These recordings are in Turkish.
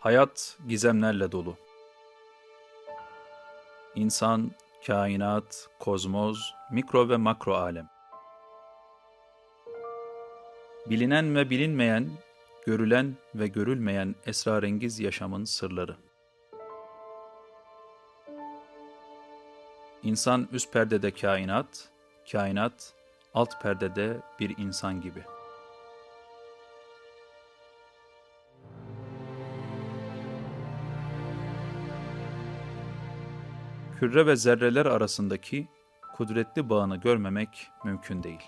Hayat gizemlerle dolu. İnsan, kainat, kozmoz, mikro ve makro alem. Bilinen ve bilinmeyen, görülen ve görülmeyen esrarengiz yaşamın sırları. İnsan üst perdede kainat, kainat alt perdede bir insan gibi. Küre ve zerreler arasındaki kudretli bağını görmemek mümkün değil.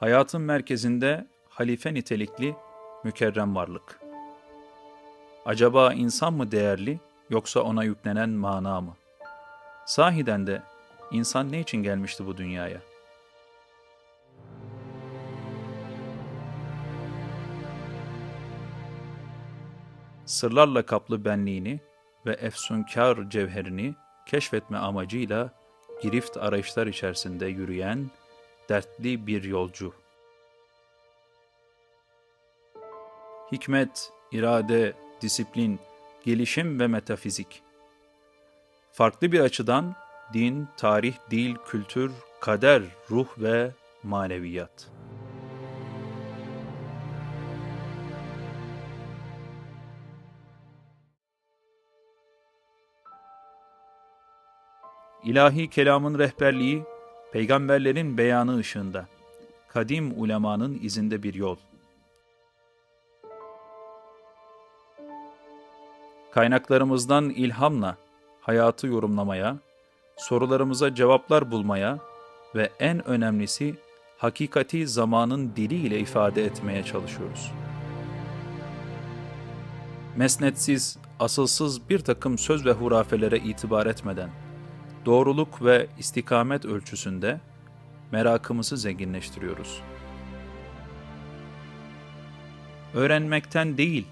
Hayatın merkezinde halife nitelikli mükerrem varlık. Acaba insan mı değerli yoksa ona yüklenen mana mı? Sahiden de insan ne için gelmişti bu dünyaya? Sırlarla kaplı benliğini ve efsunkar cevherini keşfetme amacıyla girift arayışlar içerisinde yürüyen dertli bir yolcu. Hikmet, irade, disiplin, gelişim ve metafizik. Farklı bir açıdan din, tarih, dil, kültür, kader, ruh ve maneviyat. İlahi kelamın rehberliği, peygamberlerin beyanı ışığında, kadim ulemanın izinde bir yol. Kaynaklarımızdan ilhamla hayatı yorumlamaya, sorularımıza cevaplar bulmaya ve en önemlisi hakikati zamanın diliyle ifade etmeye çalışıyoruz. Mesnetsiz, asılsız bir takım söz ve hurafelere itibar etmeden, doğruluk ve istikamet ölçüsünde merakımızı zenginleştiriyoruz. Öğrenmekten değil,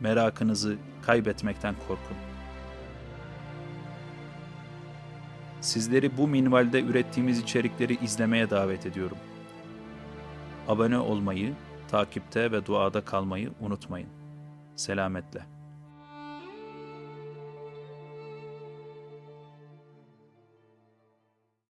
merakınızı kaybetmekten korkun. Sizleri bu minvalde ürettiğimiz içerikleri izlemeye davet ediyorum. Abone olmayı, takipte ve duada kalmayı unutmayın. Selametle.